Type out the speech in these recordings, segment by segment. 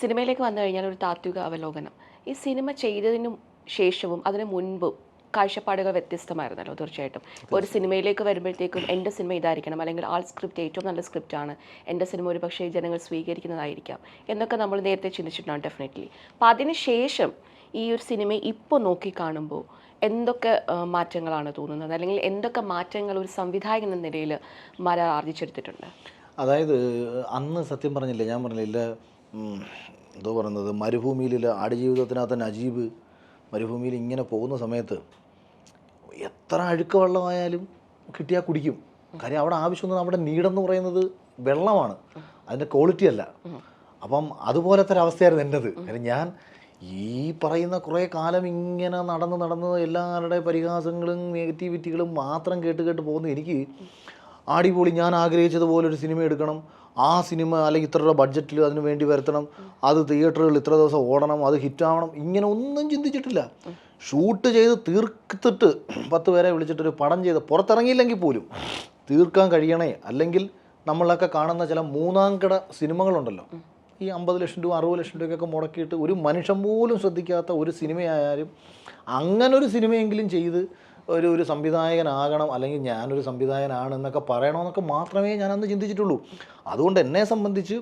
സിനിമയിലേക്ക് വന്നു കഴിഞ്ഞാൽ ഒരു താത്വിക അവലോകനം. ഈ സിനിമ ചെയ്തതിനും ശേഷവും അതിന് മുൻപും കാഴ്ചപ്പാടുകൾ വ്യത്യസ്തമായിരുന്നല്ലോ തീർച്ചയായിട്ടും. ഒരു സിനിമയിലേക്ക് വരുമ്പോഴത്തേക്കും എന്റെ സിനിമ ഇതായിരിക്കണം അല്ലെങ്കിൽ ആൾ സ്ക്രിപ്റ്റ് ഏറ്റവും നല്ല സ്ക്രിപ്റ്റാണ് എന്റെ സിനിമ ഒരു പക്ഷേ ജനങ്ങൾ സ്വീകരിക്കുന്നതായിരിക്കാം എന്നൊക്കെ നമ്മൾ നേരത്തെ ചിന്തിച്ചിട്ടുണ്ടാകും ഡെഫിനറ്റ്ലി അപ്പം അതിന് ശേഷം ഈ ഒരു സിനിമ ഇപ്പോൾ നോക്കി കാണുമ്പോൾ എന്തൊക്കെ മാറ്റങ്ങളാണ് തോന്നുന്നത്? അല്ലെങ്കിൽ എന്തൊക്കെ മാറ്റങ്ങൾ ഒരു സംവിധായകൻ എന്ന നിലയിൽ മല ആർജിച്ചെടുത്തിട്ടുണ്ട്? അതായത് അന്ന് സത്യം പറഞ്ഞില്ലേ ഞാൻ പറഞ്ഞില്ല എന്തോ പറയുന്നത് മരുഭൂമിയിൽ ആടുജീവിതത്തിനകത്ത് നജീബ് മരുഭൂമിയിൽ ഇങ്ങനെ പോകുന്ന സമയത്ത് എത്ര അഴുക്ക വെള്ളമായാലും കിട്ടിയാൽ കുടിക്കും. കാര്യം അവിടെ ആവശ്യമൊന്നും അവിടെ നീടെന്ന് പറയുന്നത് വെള്ളമാണ്. അതിന്റെ ക്വാളിറ്റി അല്ല. അപ്പം അതുപോലത്തെ ഒരു അവസ്ഥയായിരുന്നു എന്റെത്. കാര്യം ഞാൻ ഈ പറയുന്ന കുറേ കാലം ഇങ്ങനെ നടന്ന് നടന്ന് എല്ലാവരുടെ പരിഹാസങ്ങളും നെഗറ്റിവിറ്റികളും മാത്രം കേട്ട് കേട്ട് പോകുന്ന എനിക്ക് ആടിപൊളി ഞാൻ ആഗ്രഹിച്ചതുപോലെ ഒരു സിനിമ എടുക്കണം. ആ സിനിമ അല്ലെങ്കിൽ ഇത്ര രൂപ ബഡ്ജറ്റിൽ അതിന് വേണ്ടി വരുത്തണം അത് തിയേറ്ററുകളിൽ ഇത്ര ദിവസം ഓടണം അത് ഹിറ്റാവണം ഇങ്ങനെ ഒന്നും ചിന്തിച്ചിട്ടില്ല. ഷൂട്ട് ചെയ്ത് തീർത്തിട്ട് പത്ത് പേരെ വിളിച്ചിട്ടൊരു പടം ചെയ്ത് പുറത്തിറങ്ങിയില്ലെങ്കിൽ പോലും തീർക്കാൻ കഴിയണേ അല്ലെങ്കിൽ നമ്മളൊക്കെ കാണുന്ന ചില മൂന്നാം കിട സിനിമകളുണ്ടല്ലോ. ഈ അമ്പത് ലക്ഷം രൂപ അറുപത് ലക്ഷം രൂപയ്ക്കൊക്കെ മുടക്കിയിട്ട് ഒരു മനുഷ്യൻ പോലും ശ്രദ്ധിക്കാത്ത ഒരു സിനിമയായാലും അങ്ങനൊരു സിനിമയെങ്കിലും ചെയ്ത് ഒരു ഒരു സംവിധായകനാകണം അല്ലെങ്കിൽ ഞാനൊരു സംവിധായകനാണ് എന്നൊക്കെ പറയണമെന്നൊക്കെ മാത്രമേ ഞാൻ അന്ന് ചിന്തിച്ചിട്ടുള്ളൂ. അതുകൊണ്ട് എന്നെ സംബന്ധിച്ച്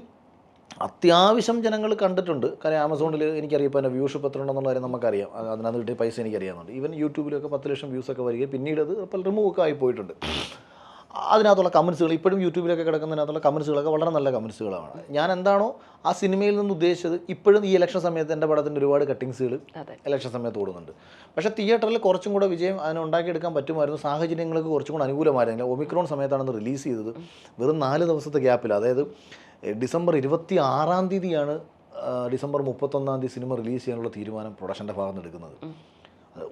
അത്യാവശ്യം ജനങ്ങൾ കണ്ടിട്ടുണ്ട്. കാര്യം ആമസോണിൽ എനിക്കറിയാം എന്റെ വ്യൂഷിപ്പ് എത്ര ഉണ്ടെന്നുള്ള കാര്യം നമുക്കറിയാം. അത് അതിനകത്ത് കിട്ടിയ പൈസ എനിക്കറിയാവുന്നുണ്ട്. ഈവൻ യൂട്യൂബിലൊക്കെ പത്ത് ലക്ഷം വ്യൂസൊക്കെ വരികയും പിന്നീട് അത് അപ്പോൾ റിമൂവ് ഒക്കെ ആയി പോയിട്ടുണ്ട്. അതിനകത്തുള്ള കമൻസുകൾ ഇപ്പോഴും യൂട്യൂബിലൊക്കെ കിടക്കുന്നതിനകത്തുള്ള കമൻസുകളൊക്കെ വളരെ നല്ല കമൻസുകളാണ് ഞാൻ എന്താണോ ആ സിനിമയിൽ നിന്ന് ഉദ്ദേശിച്ചത് ഇപ്പോഴും ഈ ഇലക്ഷൻ സമയത്ത് എന്റെ പടത്തിന്റെ ഒരുപാട് കട്ടിങ്സുകൾ ഇലക്ഷൻ സമയത്ത് ഓടുന്നുണ്ട്. പക്ഷേ തിയേറ്ററിൽ കുറച്ചും കൂടെ വിജയം അതിന് ഉണ്ടാക്കിയെടുക്കാൻ പറ്റുമായിരുന്നു. സാഹചര്യങ്ങൾക്ക് കുറച്ചും കൂടെ അനുകൂലമായിരുന്നില്ല ഒമിക്രോൺ സമയത്താണ് റിലീസ് ചെയ്തത്. വെറും നാല് ദിവസത്തെ ഗ്യാപ്പിൽ അതായത് ഡിസംബർ ഇരുപത്തി ആറാം തീയതിയാണ് ഡിസംബർ മുപ്പത്തൊന്നാം തീയതി സിനിമ റിലീസ് ചെയ്യാനുള്ള തീരുമാനം പ്രൊഡക്ഷന്റെ ഭാഗത്ത് നിന്ന് എടുക്കുന്നത്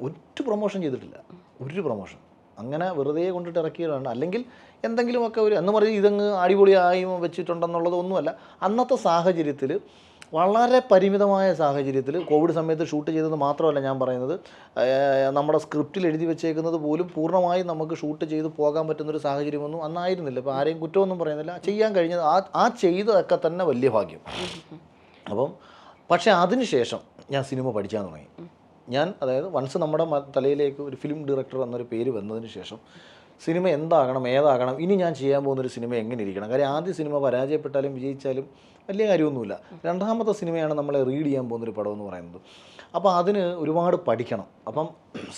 ഒരു പ്രൊമോഷൻ ചെയ്തിട്ടില്ല. ഒരു പ്രൊമോഷൻ അങ്ങനെ വെറുതെ കൊണ്ടിട്ട് ഇറക്കിയതാണ്. അല്ലെങ്കിൽ എന്തെങ്കിലുമൊക്കെ ഒരു എന്ന് പറഞ്ഞ് ഇതങ്ങ് അടിപൊളിയായി വെച്ചിട്ടുണ്ടെന്നുള്ളത് ഒന്നുമല്ല. അന്നത്തെ സാഹചര്യത്തിൽ വളരെ പരിമിതമായ സാഹചര്യത്തിൽ കോവിഡ് സമയത്ത് ഷൂട്ട് ചെയ്തത് മാത്രമല്ല ഞാൻ പറയുന്നത്. നമ്മുടെ സ്ക്രിപ്റ്റിൽ എഴുതി വെച്ചേക്കുന്നത് പോലും പൂർണമായും നമുക്ക് ഷൂട്ട് ചെയ്ത് പോകാൻ പറ്റുന്നൊരു സാഹചര്യമൊന്നും അന്നായിരുന്നില്ല. ഇപ്പോൾ ആരെയും കുറ്റമൊന്നും പറയുന്നില്ല. ചെയ്യാൻ കഴിഞ്ഞത് ആ ആ ചെയ്തതൊക്കെ തന്നെ വലിയ ഭാഗ്യം. അപ്പം പക്ഷേ അതിനുശേഷം ഞാൻ സിനിമ പഠിക്കാൻ തുടങ്ങി. ഞാൻ അതായത് വൺസ് നമ്മുടെ തലയിലേക്ക് ഒരു ഫിലിം ഡയറക്ടർ എന്നൊരു പേര് വന്നതിന് ശേഷം സിനിമ എന്താകണം ഏതാകണം ഇനി ഞാൻ ചെയ്യാൻ പോകുന്നൊരു സിനിമ എങ്ങനെ ഇരിക്കണം? കാര്യം ആദ്യ സിനിമ പരാജയപ്പെട്ടാലും വിജയിച്ചാലും വലിയ കാര്യമൊന്നുമില്ല. രണ്ടാമത്തെ സിനിമയാണ് നമ്മളെ റീഡ് ചെയ്യാൻ പോകുന്നൊരു പടം എന്ന് പറയുന്നത്. അപ്പോൾ അതിന് ഒരുപാട് പഠിക്കണം. അപ്പം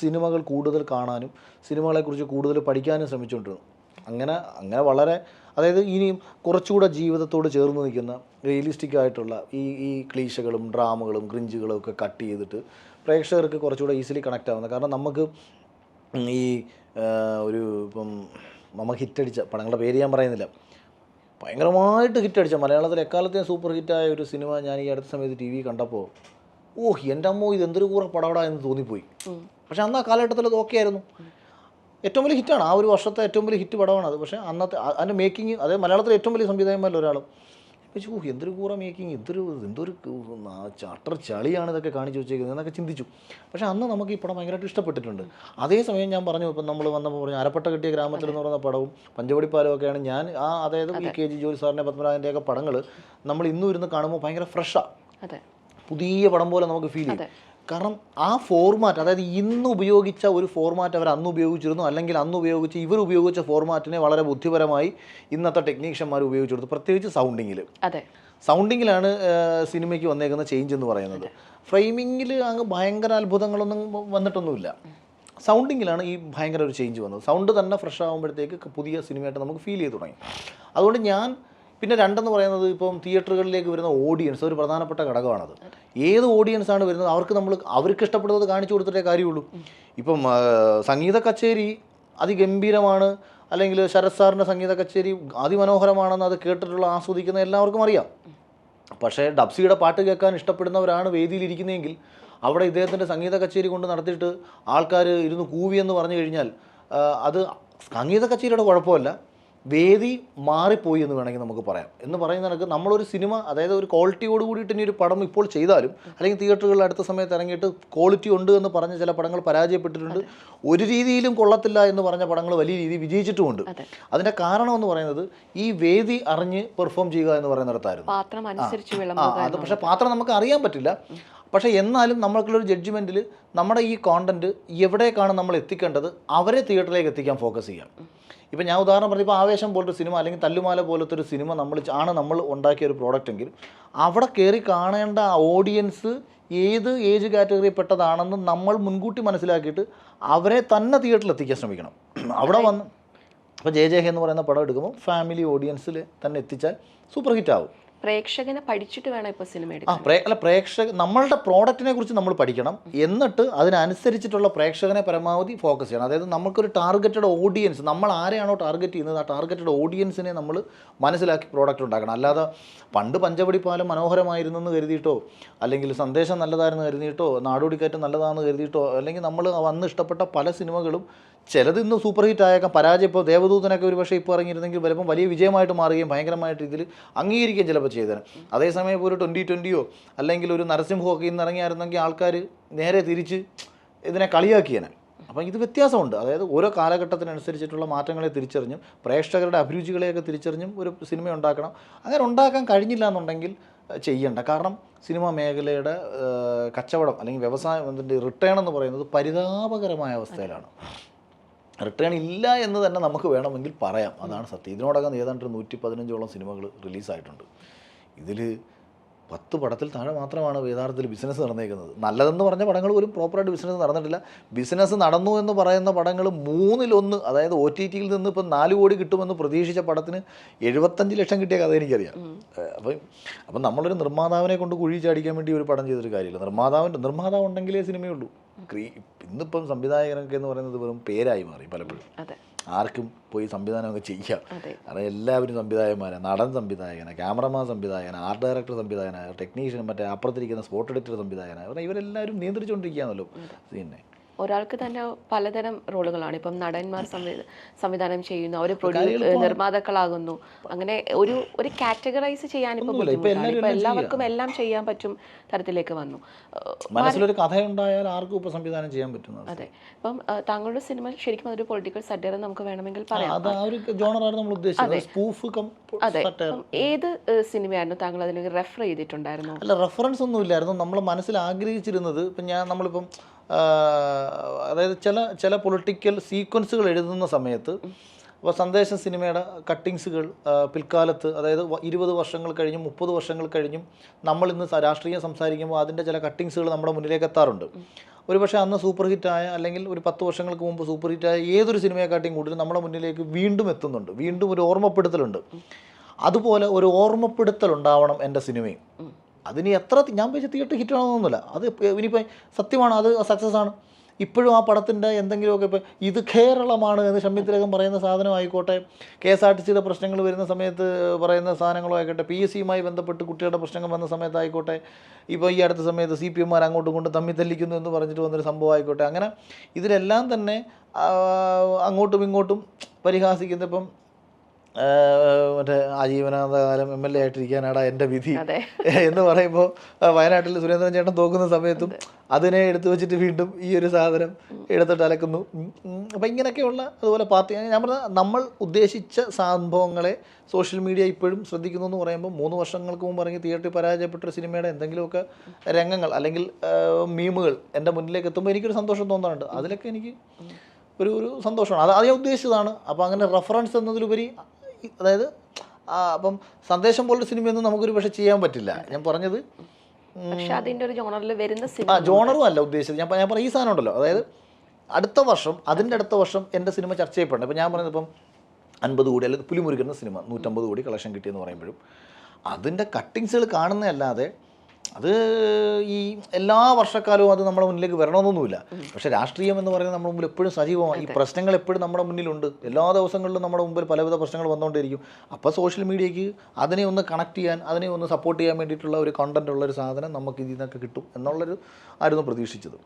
സിനിമകൾ കൂടുതൽ കാണാനും സിനിമകളെക്കുറിച്ച് കൂടുതൽ പഠിക്കാനും ശ്രമിച്ചുകൊണ്ടിരുന്നു. അങ്ങനെ അങ്ങനെ വളരെ അതായത് ഇനിയും കുറച്ചുകൂടെ ജീവിതത്തോട് ചേർന്ന് നിൽക്കുന്ന റിയലിസ്റ്റിക് ആയിട്ടുള്ള ഈ ഈ ക്ലീശകളും ഡ്രാമകളും ക്രിഞ്ചുകളും ഒക്കെ കട്ട് ചെയ്തിട്ട് പ്രേക്ഷകർക്ക് കുറച്ചുകൂടെ ഈസിലി കണക്റ്റ് ആവുന്നത്. കാരണം നമുക്ക് ഈ ഒരു ഇപ്പം നമുക്ക് ഹിറ്റടിച്ച പടങ്ങളുടെ പേര് ഞാൻ പറയുന്നില്ല. ഭയങ്കരമായിട്ട് ഹിറ്റടിച്ച മലയാളത്തിൽ എക്കാലത്തെയും സൂപ്പർ ഹിറ്റായ ഒരു സിനിമ ഞാൻ ഈ അടുത്ത സമയത്ത് ടി വി കണ്ടപ്പോൾ ഓഹ് എന്റെ അമ്മോ ഇത് എന്തൊരു കൂറ പടവട എന്ന് തോന്നിപ്പോയി. പക്ഷെ അന്ന് ആ കാലഘട്ടത്തിൽ അത് ഓക്കെ ആയിരുന്നു. ഏറ്റവും വലിയ ഹിറ്റാണ് ആ ഒരു വർഷത്തെ ഏറ്റവും വലിയ ഹിറ്റ് പടമാണ് അത്. പക്ഷേ അന്നത്തെ അതിന്റെ മേക്കിംഗ് അതായത് മലയാളത്തിലെ ഏറ്റവും വലിയ സംവിധായകന്മാരിൽ ഒരാളും വെച്ചു ഓ എന്തൊരു കൂറ മേക്കിങ് എന്തൊരു എന്തൊരു ചട്ടർ ചളിയാണ് ഇതൊക്കെ കാണിച്ചു വെച്ചേക്കുന്നത് എന്നൊക്കെ ചിന്തിച്ചു. പക്ഷേ അന്ന് നമുക്ക് ഈ പടം ഭയങ്കരമായിട്ട് ഇഷ്ടപ്പെട്ടിട്ടുണ്ട്. അതേസമയം ഞാൻ പറഞ്ഞു ഇപ്പം നമ്മൾ വന്നപ്പോൾ പറഞ്ഞു അരപ്പട്ട കിട്ടിയ ഗ്രാമത്തിൽ എന്ന് പറയുന്ന പടവും പഞ്ചവടിപ്പാലവും ഒക്കെയാണ് ഞാൻ ആ അതായത് ഈ കെ ജി ജോലി സാറിന്റെ പത്മരാജന്റെയൊക്കെ പടങ്ങൾ നമ്മൾ ഇന്നും ഇരുന്ന് കാണുമ്പോൾ ഭയങ്കര ഫ്രഷാണ് പുതിയ പടം പോലെ നമുക്ക് ഫീൽ ചെയ്യും. കാരണം ആ ഫോർമാറ്റ് അതായത് ഇന്ന് ഉപയോഗിച്ച ഒരു ഫോർമാറ്റ് അവർ അന്ന് ഉപയോഗിച്ചിരുന്നു അല്ലെങ്കിൽ അന്ന് ഉപയോഗിച്ച് ഇവർ ഉപയോഗിച്ച ഫോർമാറ്റിനെ വളരെ ബുദ്ധിപരമായി ഇന്നത്തെ ടെക്നീഷ്യന്മാർ ഉപയോഗിച്ചെടുത്തു പ്രത്യേകിച്ച് സൗണ്ടിങ്ങിൽ അതെ. സൗണ്ടിങ്ങിലാണ് സിനിമയ്ക്ക് വന്നേക്കുന്ന ചേഞ്ച് എന്ന് പറയുന്നത്. ഫ്രെയിമിങ്ങിൽ അങ്ങ് ഭയങ്കര അത്ഭുതങ്ങളൊന്നും വന്നിട്ടൊന്നുമില്ല. സൗണ്ടിങ്ങിലാണ് ഈ ഭയങ്കര ഒരു ചേഞ്ച് വന്നത്. സൗണ്ട് തന്നെ ഫ്രഷ് ആകുമ്പോഴത്തേക്ക് പുതിയ സിനിമയായിട്ട് നമുക്ക് ഫീൽ ചെയ്ത് തുടങ്ങി. അതുകൊണ്ട് ഞാൻ പിന്നെ രണ്ടെന്ന് പറയുന്നത് ഇപ്പം തിയേറ്ററുകളിലേക്ക് വരുന്ന ഓഡിയൻസ് ഒരു പ്രധാനപ്പെട്ട ഘടകമാണത്. ഏത് ഓഡിയൻസ് ആണ് വരുന്നത്? അവർക്ക് നമ്മൾ അവർക്ക് ഇഷ്ടപ്പെടുന്നത് കാണിച്ചു കൊടുത്തിട്ടേ കാര്യമുള്ളൂ. ഇപ്പം സംഗീത കച്ചേരി അതിഗംഭീരമാണ്. അല്ലെങ്കിൽ ശരത് സാറിന്റെ സംഗീത കച്ചേരി അതിമനോഹരമാണെന്ന് അത് കേട്ടിട്ടുള്ള ആസ്വദിക്കുന്ന എല്ലാവർക്കും അറിയാം. പക്ഷേ ഡബ്സിയുടെ പാട്ട് കേൾക്കാൻ ഇഷ്ടപ്പെടുന്നവരാണ് വേദിയിലിരിക്കുന്നതെങ്കിൽ അവിടെ ഇദ്ദേഹത്തിന്റെ സംഗീത കച്ചേരി കൊണ്ട് നടത്തിയിട്ട് ആൾക്കാർ ഇരുന്ന് കൂവിയെന്ന് പറഞ്ഞു കഴിഞ്ഞാൽ അത് സംഗീത കച്ചേരിയുടെ കുഴപ്പമല്ല. വേദി മാറിപ്പോയി എന്ന് വേണമെങ്കിൽ നമുക്ക് പറയാം. എന്ന് പറയുന്ന കണക്ക് നമ്മളൊരു സിനിമ അതായത് ഒരു ക്വാളിറ്റിയോട് കൂടിയിട്ട് ഇനി ഒരു പടം ഇപ്പോൾ ചെയ്താലും അല്ലെങ്കിൽ തിയേറ്ററുകളിൽ അടുത്ത സമയത്ത് ഇറങ്ങിയിട്ട് ക്വാളിറ്റി ഉണ്ട് എന്ന് പറഞ്ഞ ചില പടങ്ങൾ പരാജയപ്പെട്ടിട്ടുണ്ട്. ഒരു രീതിയിലും കൊള്ളത്തില്ല എന്ന് പറഞ്ഞ പടങ്ങൾ വലിയ രീതിയിൽ വിജയിച്ചിട്ടുമുണ്ട്. അതെ. അതിന്റെ കാരണം എന്ന് പറയുന്നത് ഈ വേദി അറിഞ്ഞ് പെർഫോം ചെയ്യുക എന്ന് പറയുന്നിടത്തായിരുന്നു. അത് പക്ഷേ പാത്രം നമുക്ക് അറിയാൻ പറ്റില്ല. പക്ഷേ എന്നാലും നമ്മൾക്കുള്ളൊരു ജഡ്ജ്മെന്റിൽ നമ്മുടെ ഈ കോണ്ടന്റ് എവിടേക്കാണ് നമ്മൾ എത്തിക്കേണ്ടത്? അവരെ തിയേറ്ററിലേക്ക് എത്തിക്കാൻ ഫോക്കസ് ചെയ്യാം. ഇപ്പം ഞാൻ ഉദാഹരണം പറഞ്ഞപ്പോൾ ആവേശം പോലത്തെ സിനിമ അല്ലെങ്കിൽ തല്ലുമാല പോലത്തെ ഒരു സിനിമ നമ്മൾ ആണ് നമ്മൾ ഉണ്ടാക്കിയ ഒരു പ്രോഡക്റ്റ് എങ്കിൽ അവിടെ കയറി കാണേണ്ട ഓഡിയൻസ് ഏത് ഏജ് കാറ്റഗറിയിൽ പെട്ടതാണെന്ന് നമ്മൾ മുൻകൂട്ടി മനസ്സിലാക്കിയിട്ട് അവരെ തന്നെ തിയേറ്ററിൽ എത്തിക്കാൻ ശ്രമിക്കണം. അവിടെ വന്ന് അപ്പോൾ ജെ ജെ ഹെ എന്ന് പറയുന്ന പടം എടുക്കുമ്പോൾ ഫാമിലി ഓഡിയൻസിൽ തന്നെ എത്തിച്ചാൽ സൂപ്പർ ഹിറ്റ് ആവും. പ്രേക്ഷകനെ പഠിച്ചിട്ട് വേണം ഇപ്പോൾ സിനിമ ആ എടുക്കാൻ. പ്രേ അല്ല പ്രേക്ഷക നമ്മളുടെ പ്രോഡക്റ്റിനെ കുറിച്ച് നമ്മൾ പഠിക്കണം. എന്നിട്ട് അതിനനുസരിച്ചിട്ടുള്ള പ്രേക്ഷകനെ പരമാവധി ഫോക്കസ് ചെയ്യണം. അതായത് നമുക്കൊരു ടാർഗറ്റഡ് ഓഡിയൻസ് നമ്മൾ ആരെയാണോ ടാർഗറ്റ് ചെയ്യുന്നത് ആ ടാർഗറ്റഡ് ഓഡിയൻസിനെ നമ്മൾ മനസ്സിലാക്കി പ്രോഡക്റ്റ് ഉണ്ടാക്കണം. അല്ലാതെ പണ്ട് പഞ്ചവടി പാലം മനോഹരമായിരുന്നു എന്ന് കരുതിയിട്ടോ അല്ലെങ്കിൽ സന്ദേശം നല്ലതായിരുന്നു കരുതിയിട്ടോ നാടോടിക്കാറ്റ് നല്ലതാണെന്ന് കരുതിയിട്ടോ അല്ലെങ്കിൽ നമ്മൾ വന്ന് ഇഷ്ടപ്പെട്ട പല സിനിമകളും ചിലത് ഇന്ന് സൂപ്പർ ഹിറ്റ് ആയേക്കാം. പരാജയം ഇപ്പോൾ ദേവദൂതനൊക്കെ ഒരു പക്ഷേ ഇപ്പോൾ ഇറങ്ങിയിരുന്നെങ്കിൽ ചിലപ്പം വലിയ വിജയമായിട്ട് മാറുകയും ഭയങ്കരമായിട്ട് ഇതിൽ അംഗീകരിക്കുകയും ചിലപ്പോൾ ചെയ്തേനെ. അതേസമയം ഒരു ട്വന്റി ട്വന്റിയോ അല്ലെങ്കിൽ ഒരു നരസിംഹമോ ഒക്കെ ഇന്ന് ഇറങ്ങിയായിരുന്നെങ്കിൽ ആൾക്കാർ നേരെ തിരിച്ച് ഇതിനെ കളിയാക്കിയേനെ. അപ്പം ഇത് വ്യത്യാസമുണ്ട്. അതായത് ഓരോ കാലഘട്ടത്തിനനുസരിച്ചിട്ടുള്ള മാറ്റങ്ങളെ തിരിച്ചറിഞ്ഞും പ്രേക്ഷകരുടെ അഭിരുചികളെയൊക്കെ തിരിച്ചറിഞ്ഞും ഒരു സിനിമ ഉണ്ടാക്കണം. അങ്ങനെ ഉണ്ടാക്കാൻ കഴിഞ്ഞില്ല എന്നുണ്ടെങ്കിൽ ചെയ്യണ്ട. കാരണം സിനിമാ മേഖലയുടെ കച്ചവടം അല്ലെങ്കിൽ വ്യവസായം റിട്ടേൺ എന്ന് പറയുന്നത് പരിതാപകരമായ അവസ്ഥയിലാണ്. റിട്ടേൺ ഇല്ല എന്ന് തന്നെ നമുക്ക് വേണമെങ്കിൽ പറയാം. അതാണ് സത്യം. ഇതിനോടകം ഏതാണ്ട് നൂറ്റി പതിനഞ്ചോളം സിനിമകൾ റിലീസായിട്ടുണ്ട്. ഇതിൽ പത്ത് പടത്തിൽ താഴെ മാത്രമാണ് യഥാർത്ഥത്തിൽ ബിസിനസ് നടന്നേക്കുന്നത്. നല്ലതെന്ന് പറഞ്ഞ പടങ്ങൾ പോലും പ്രോപ്പറായിട്ട് ബിസിനസ് നടന്നിട്ടില്ല. ബിസിനസ് നടന്നു എന്ന് പറയുന്ന പടങ്ങൾ മൂന്നിലൊന്ന് അതായത് ഒ ടി ടിയിൽ നിന്ന് ഇപ്പം നാല് കോടി കിട്ടുമെന്ന് പ്രതീക്ഷിച്ച പടത്തിന് എഴുപത്തഞ്ച് ലക്ഷം കിട്ടിയ കഥ എനിക്കറിയാം. അപ്പം അപ്പം നമ്മളൊരു നിർമ്മാതാവിനെ കൊണ്ട് കുഴി ചാടിക്കാൻ വേണ്ടി ഒരു പടം ചെയ്തൊരു കാര്യമില്ല. നിർമ്മാതാവിന്റെ നിർമ്മാതാവ് ഉണ്ടെങ്കിലേ സിനിമയുള്ളൂ. ക്രീ ഇന്നിപ്പം സംവിധായകനൊക്കെ എന്ന് പറയുന്നത് വെറും പേരായി മാറി പലപ്പോഴും. ആർക്കും പോയി സംവിധാനമൊക്കെ ചെയ്യാം. അതെ. കാരണം എല്ലാവരും സംവിധായകന്മാരാണ് നടൻ സംവിധായകന ക്യാമറമാൻ സംവിധായകന ആർട്ട് ഡയറക്ടർ സംവിധായകന ടെക്നീഷ്യൻ മറ്റേ അപ്പുറത്തിരിക്കുന്ന സ്പോട്ട് എഡിറ്റർ സംവിധായകന. കാരണം ഇവരെല്ലാവരും നിയന്ത്രിച്ചുകൊണ്ടിരിക്കുകയാണല്ലോ. പിന്നെ ഒരാൾക്ക് തന്നെ പലതരം റോളുകളാണ്. ഇപ്പം നടന്മാർ സംവി- സംവിധാനം ചെയ്യുന്നു അവർ നിർമ്മാതാക്കളാകുന്നു. അങ്ങനെ ഒരു ഒരു കാറ്റഗറൈസ് ചെയ്യാൻ ഇപ്പൊ. ഇപ്പൊ എല്ലാവർക്കും എല്ലാം ചെയ്യാൻ പറ്റും തരത്തിലേക്ക് വന്നു. മനസ്സിലൊരു കഥയുണ്ടായാൽ ആർക്കും സംവിധാനം ചെയ്യാൻ പറ്റുന്നു അതെ. ഇപ്പം താങ്കളുടെ സിനിമ ശരിക്കും അതൊരു പൊളിറ്റിക്കൽ സറ്റയർ നമുക്ക് വേണമെങ്കിൽ പറയാം. അത്. ഏത് സിനിമയായിരുന്നു താങ്കൾ അതിലേക്ക് റെഫർ ചെയ്തിട്ടുണ്ടായിരുന്നു അല്ല റെഫറൻസ് ഒന്നും ഇല്ലായിരുന്നു നമ്മൾ മനസ്സിൽ ആഗ്രഹിച്ചിരുന്നത് ഇപ്പം ഞാൻ നമ്മളിപ്പം അതായത് ചില ചില പൊളിറ്റിക്കൽ സീക്വൻസുകൾ എഴുതുന്ന സമയത്ത് അപ്പോൾ സന്ദേശ സിനിമയുടെ കട്ടിങ്സുകൾ പിൽക്കാലത്ത് അതായത് ഇരുപത് വർഷങ്ങൾ കഴിഞ്ഞും മുപ്പത് വർഷങ്ങൾ കഴിഞ്ഞും നമ്മൾ ഇന്ന് രാഷ്ട്രീയം സംസാരിക്കുമ്പോൾ അതിന്റെ ചില കട്ടിങ്സുകൾ നമ്മുടെ മുന്നിലേക്ക് എത്താറുണ്ട്. ഒരു പക്ഷേ അന്ന് സൂപ്പർ ഹിറ്റായ അല്ലെങ്കിൽ ഒരു പത്ത് വർഷങ്ങൾക്ക് മുമ്പ് സൂപ്പർ ഹിറ്റായ ഏതൊരു സിനിമയെക്കാട്ടിയും കൂടുതൽ നമ്മുടെ മുന്നിലേക്ക് വീണ്ടും എത്തുന്നുണ്ട്. വീണ്ടും ഒരു ഓർമ്മപ്പെടുത്തലുണ്ട്. അതുപോലെ ഒരു ഓർമ്മപ്പെടുത്തൽ ഉണ്ടാവണം എന്റെ സിനിമയും. അതിന് എത്ര ഞാൻ വെച്ച് തിയേറ്റർ ഹിറ്റ് ആണെന്നൊന്നുമില്ല അത് ഇനിയിപ്പോൾ സത്യമാണ് അത് സക്സസ് ആണ്. ഇപ്പോഴും ആ പടത്തിന്റെ എന്തെങ്കിലുമൊക്കെ ഇപ്പോൾ ഇത് കേരളമാണ് എന്ന് ഷമ്മിത്തിലകം പറയുന്ന സാധനം ആയിക്കോട്ടെ. കെ എസ് ആർ ടി സിയുടെ പ്രശ്നങ്ങൾ വരുന്ന സമയത്ത് പറയുന്ന സാധനങ്ങളോ ആയിക്കോട്ടെ. പി എസ് സിയുമായി ബന്ധപ്പെട്ട് കുട്ടികളുടെ പ്രശ്നങ്ങൾ വന്ന സമയത്തായിക്കോട്ടെ ഇപ്പോൾ ഈ അടുത്ത സമയത്ത് സി പി എമ്മാർ അങ്ങോട്ടും കൊണ്ട് തമ്മി തല്ലിക്കുന്നു എന്ന് പറഞ്ഞിട്ട് വന്നൊരു സംഭവം ആയിക്കോട്ടെ. അങ്ങനെ ഇതിലെല്ലാം തന്നെ അങ്ങോട്ടും ഇങ്ങോട്ടും പരിഹാസിക്കുന്ന ഇപ്പം മറ്റേ ആജീവനാന്തകാലം എം എൽ എ ആയിട്ടിരിക്കാനാടാ എന്റെ വിധി. എന്ന് പറയുമ്പോൾ വയനാട്ടിൽ സുരേന്ദ്രൻ ചേട്ടൻ തോക്കുന്ന സമയത്തും അതിനെ എടുത്തു വെച്ചിട്ട് വീണ്ടും ഈ ഒരു സാധനം എടുത്തിട്ട് അലക്കുന്നു. അപ്പം ഇങ്ങനെയൊക്കെയുള്ള അതുപോലെ പാർട്ടി ഞാൻ പറഞ്ഞ നമ്മൾ ഉദ്ദേശിച്ച സംഭവങ്ങളെ സോഷ്യൽ മീഡിയ ഇപ്പോഴും ശ്രദ്ധിക്കുന്നു എന്ന് പറയുമ്പോൾ മൂന്ന് വർഷങ്ങൾക്ക് മുമ്പ് ഇറങ്ങി തിയേറ്ററിൽ പരാജയപ്പെട്ട സിനിമയുടെ എന്തെങ്കിലുമൊക്കെ രംഗങ്ങൾ അല്ലെങ്കിൽ മീമുകൾ എന്റെ മുന്നിലേക്ക് എത്തുമ്പോൾ എനിക്കൊരു സന്തോഷം തോന്നാറുണ്ട്. അതിലൊക്കെ എനിക്ക് ഒരു ഒരു സന്തോഷമാണ്. അത് അത് ഞാൻ ഉദ്ദേശിച്ചതാണ്. അപ്പോൾ അങ്ങനെ റെഫറൻസ് എന്നതിലുപരി അതായത് അപ്പം സന്ദേശം പോലൊരു സിനിമയൊന്നും നമുക്കൊരു പക്ഷേ ചെയ്യാൻ പറ്റില്ല. ഞാൻ പറഞ്ഞത് അതിന്റെ ഒരു ജോണറിൽ വരുന്ന ആ സിനിമ ജോണറും അല്ല ഉദ്ദേശിച്ചത്. ഞാൻ ഞാൻ പറഞ്ഞ ഈ സാധനം ഉണ്ടല്ലോ. അതായത് അടുത്ത വർഷം അതിന്റെ അടുത്ത വർഷം എന്റെ സിനിമ ചർച്ച ചെയ്യപ്പെടണം. ഇപ്പം ഞാൻ പറഞ്ഞത് ഇപ്പം അൻപത് കോടി അല്ലെങ്കിൽ പുലിമുരുകുന്ന സിനിമ നൂറ്റമ്പത് കോടി കളക്ഷൻ കിട്ടിയെന്ന് പറയുമ്പോഴും അതിന്റെ കട്ടിങ്സുകൾ കാണുന്നതല്ലാതെ അത് ഈ എല്ലാ വർഷക്കാലവും അത് നമ്മുടെ മുന്നിലേക്ക് വരണമെന്നൊന്നുമില്ല. പക്ഷേ രാഷ്ട്രീയം എന്ന് പറയുന്നത് നമ്മുടെ മുമ്പിൽ എപ്പോഴും സജീവമാണ്. ഈ പ്രശ്നങ്ങൾ എപ്പോഴും നമ്മുടെ മുന്നിലുണ്ട്. എല്ലാ ദിവസങ്ങളിലും നമ്മുടെ മുമ്പിൽ പലവിധ പ്രശ്നങ്ങൾ വന്നുകൊണ്ടിരിക്കും അപ്പോൾ സോഷ്യൽ മീഡിയയ്ക്ക് അതിനെ ഒന്ന് കണക്ട് ചെയ്യാൻ അതിനെ ഒന്ന് സപ്പോർട്ട് ചെയ്യാൻ വേണ്ടിയിട്ടുള്ള ഒരു കണ്ടന്റ് ഉള്ള ഒരു സാധനം നമുക്ക് ഇതിൽ നിന്നൊക്കെ കിട്ടും എന്നുള്ളൊരു ആയിരുന്നു പ്രതീക്ഷിച്ചത്.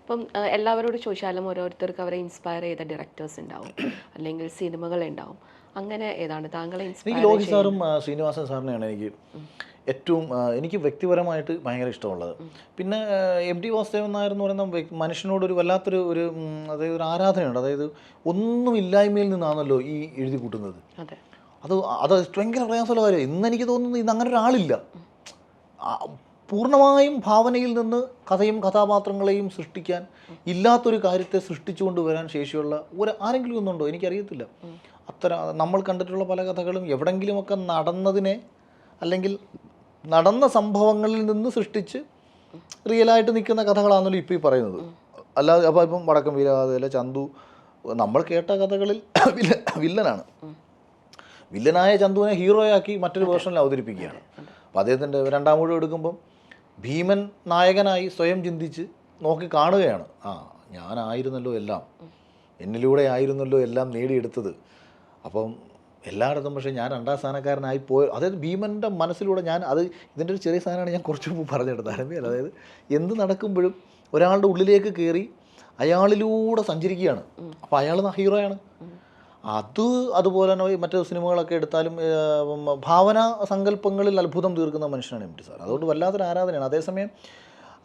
ഇപ്പം എല്ലാവരോടും ചോദിച്ചാലും ഓരോരുത്തർക്ക് അവരെ ഇൻസ്പയർ ചെയ്ത ഡയറക്ടേഴ്സ് ഉണ്ടാവും. അല്ലെങ്കിൽ സിനിമകൾ ഉണ്ടാവും. അങ്ങനെ ഏതാണ് താങ്കളെ എനിക്ക് ലോഹി സാറും ശ്രീനിവാസൻ സാറിനെയാണ് എനിക്ക് ഏറ്റവും എനിക്ക് വ്യക്തിപരമായിട്ട് ഭയങ്കര ഇഷ്ടമുള്ളത്. പിന്നെ എം ടി വാസുദേവൻ നായർ എന്ന് പറയുന്ന മനുഷ്യനോടൊരു വല്ലാത്തൊരു ഒരു അതായത് ഒരു ആരാധനയുണ്ട്. അതായത് ഒന്നുമില്ലായ്മയിൽ നിന്നാണല്ലോ ഈ എഴുതി കൂട്ടുന്നത്. അതെ. അത് അത് ഭയങ്കര പ്രയാസമുള്ള കാര്യം ഇന്ന് എനിക്ക് തോന്നുന്നു ഇന്ന് അങ്ങനെ ഒരാളില്ല. പൂർണമായും ഭാവനയിൽ നിന്ന് കഥയും കഥാപാത്രങ്ങളെയും സൃഷ്ടിക്കാൻ ഇല്ലാത്തൊരു കാര്യത്തെ സൃഷ്ടിച്ചുകൊണ്ട് വരാൻ ശേഷിയുള്ള ഒരു ആരെങ്കിലും ഒന്നുണ്ടോ? എനിക്കറിയത്തില്ല. അത്തരം നമ്മൾ കണ്ടിട്ടുള്ള പല കഥകളും എവിടെങ്കിലുമൊക്കെ നടന്നതിനെ അല്ലെങ്കിൽ നടന്ന സംഭവങ്ങളിൽ നിന്ന് സൃഷ്ടിച്ച് റിയലായിട്ട് നിൽക്കുന്ന കഥകളാണല്ലോ ഇപ്പോൾ ഈ പറയുന്നത്. അല്ലാതെ അപ്പോൾ ഇപ്പം വടക്കം വീരഗാഥയിലെ ചന്തു നമ്മൾ കേട്ട കഥകളിൽ വില്ല വില്ലനാണ്. വില്ലനായ ചന്തുവിനെ ഹീറോയാക്കി മറ്റൊരു വേർഷനിൽ അവതരിപ്പിക്കുകയാണ്. അപ്പോൾ അദ്ദേഹത്തിന്റെ രണ്ടാം മുഴുവൻ എടുക്കുമ്പം ഭീമൻ നായകനായി സ്വയം ചിന്തിച്ച് നോക്കി കാണുകയാണ്. ആ ഞാനായിരുന്നല്ലോ എല്ലാം. എന്നിലൂടെ ആയിരുന്നല്ലോ എല്ലാം നേടിയെടുത്തത്. അപ്പം എല്ലായിടത്തും പക്ഷേ ഞാൻ രണ്ടാം സ്ഥാനക്കാരനായി പോയ. അതായത് ഭീമന്റെ മനസ്സിലൂടെ ഞാൻ അത് ഇതിന്റെ ഒരു ചെറിയ സാധനമാണ് ഞാൻ കുറച്ച് മുമ്പ് പറഞ്ഞെടുത്ത അരമ്പയല്ല അതായത് എന്ത് നടക്കുമ്പോഴും ഒരാളുടെ ഉള്ളിലേക്ക് കയറി അയാളിലൂടെ സഞ്ചരിക്കുകയാണ്. അപ്പോൾ അയാൾ ഹീറോയാണ്. അത് അതുപോലെ തന്നെ മറ്റു സിനിമകളൊക്കെ എടുത്താലും ഭാവന സങ്കല്പങ്ങളിൽ അത്ഭുതം തീർക്കുന്ന മനുഷ്യനാണ് എം ടി സാർ. അതുകൊണ്ട് വല്ലാത്തൊരു ആരാധനയാണ്. അതേസമയം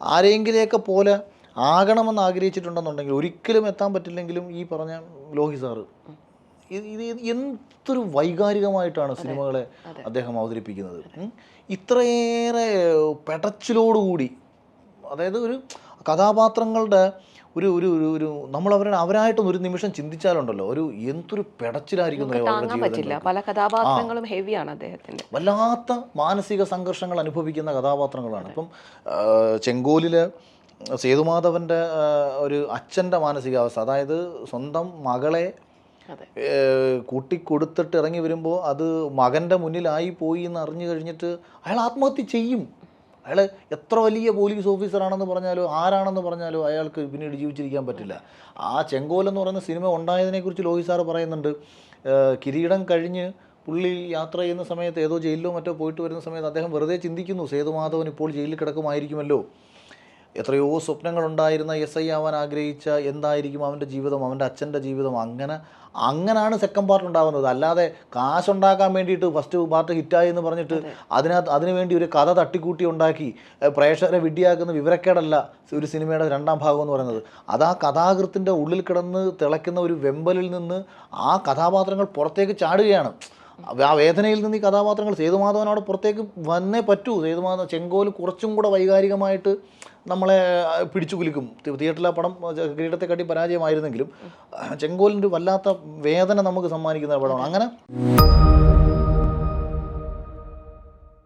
ആരെങ്കിലെയൊക്കെ പോലെ ആകണമെന്ന് ആഗ്രഹിച്ചിട്ടുണ്ടെന്നുണ്ടെങ്കിൽ ഒരിക്കലും എത്താൻ പറ്റില്ലെങ്കിലും ഈ പറഞ്ഞ ലോഹി സാറ് ഇത് എന്തൊരു വൈകാരികമായിട്ടാണ് സിനിമകളെ അദ്ദേഹം അവതരിപ്പിക്കുന്നത്. ഇത്രയേറെ പെടച്ചിലോടുകൂടി അതായത് ഒരു കഥാപാത്രങ്ങളുടെ ഒരു ഒരു ഒരു ഒരു നമ്മൾ അവരുടെ അവരായിട്ട് ഒരു നിമിഷം ചിന്തിച്ചാലുണ്ടല്ലോ ഒരു എന്തൊരു പെടച്ചിലായിരിക്കുന്നു പല കഥാപാത്രങ്ങളും ഹെവിയാണ് അദ്ദേഹത്തിന്റെ. വല്ലാത്ത മാനസിക സംഘർഷങ്ങൾ അനുഭവിക്കുന്ന കഥാപാത്രങ്ങളാണ്. ഇപ്പം ചെങ്കോലിലെ സേതുമാധവന്റെ ഒരു അച്ഛന്റെ മാനസികാവസ്ഥ അതായത് സ്വന്തം മകളെ കൂട്ടിക്കൊടുത്തിട്ട് ഇറങ്ങി വരുമ്പോൾ അത് മകന്റെ മുന്നിലായി പോയി എന്ന് അറിഞ്ഞു കഴിഞ്ഞിട്ട് അയാൾ ആത്മഹത്യ ചെയ്യും. അയാൾ എത്ര വലിയ പോലീസ് ഓഫീസറാണെന്ന് പറഞ്ഞാലോ ആരാണെന്ന് പറഞ്ഞാലോ അയാൾക്ക് പിന്നീട് ജീവിച്ചിരിക്കാൻ പറ്റില്ല. ആ ചെങ്കോൽ എന്ന് പറയുന്ന സിനിമ ഉണ്ടായതിനെക്കുറിച്ച് ലോഹി സാറ് പറയുന്നുണ്ട്. കിരീടം കഴിഞ്ഞ് പുള്ളി യാത്ര ചെയ്യുന്ന സമയത്ത് ഏതോ ജയിലിലോ മറ്റോ പോയിട്ട് വരുന്ന സമയത്ത് അദ്ദേഹം വെറുതെ ചിന്തിക്കുന്നു സേതുമാധവൻ ഇപ്പോൾ ജയിലിൽ കിടക്കുമായിരിക്കുമല്ലോ. എത്രയോ സ്വപ്നങ്ങളുണ്ടായിരുന്ന എസ് ഐ ആവാൻ ആഗ്രഹിച്ച എന്തായിരിക്കും അവന്റെ ജീവിതം അവന്റെ അച്ഛന്റെ ജീവിതം അങ്ങനെ അങ്ങനെയാണ് സെക്കൻഡ് പാർട്ട് ഉണ്ടാകുന്നത് അല്ലാതെ കാശുണ്ടാക്കാൻ വേണ്ടിയിട്ട് ഫസ്റ്റ് പാർട്ട് ഹിറ്റായി എന്ന് പറഞ്ഞിട്ട് അതിനകത്ത് അതിനുവേണ്ടി ഒരു കഥ തട്ടിക്കൂട്ടി ഉണ്ടാക്കി പ്രേക്ഷകരെ വിഡ്ഢിയാക്കുന്ന വിവരക്കേടല്ല ഒരു സിനിമയുടെ രണ്ടാം ഭാഗം എന്ന് പറയുന്നത്. അത് ആ കഥാകൃത്തിന്റെ ഉള്ളിൽ കിടന്ന് തിളയ്ക്കുന്ന ഒരു വെമ്പലിൽ നിന്ന് ആ കഥാപാത്രങ്ങൾ പുറത്തേക്ക് ചാടുകയാണ്. ആ വേദനയിൽ നിന്ന് ഈ കഥാപാത്രങ്ങൾ സേതുമാധവനോട് അവിടെ പുറത്തേക്ക് വന്നേ പറ്റൂ. സേതുമാധവൻ ചെങ്കോൽ കുറച്ചും കൂടെ വൈകാരികമായിട്ട് നമ്മളെ ആ, പിടിച്ചു കുലുക്കും. തി- തിയേറ്ററിലെ പടം കിരീടത്തെക്കാട്ടി കിരീടത്തെ കാട്ടി പരാജയമായിരുന്നെങ്കിലും ചെങ്കോലിന്റെ വല്ലാത്ത വേദന നമുക്ക് സമ്മാനിക്കുന്ന പടമാണ്. അങ്ങനെ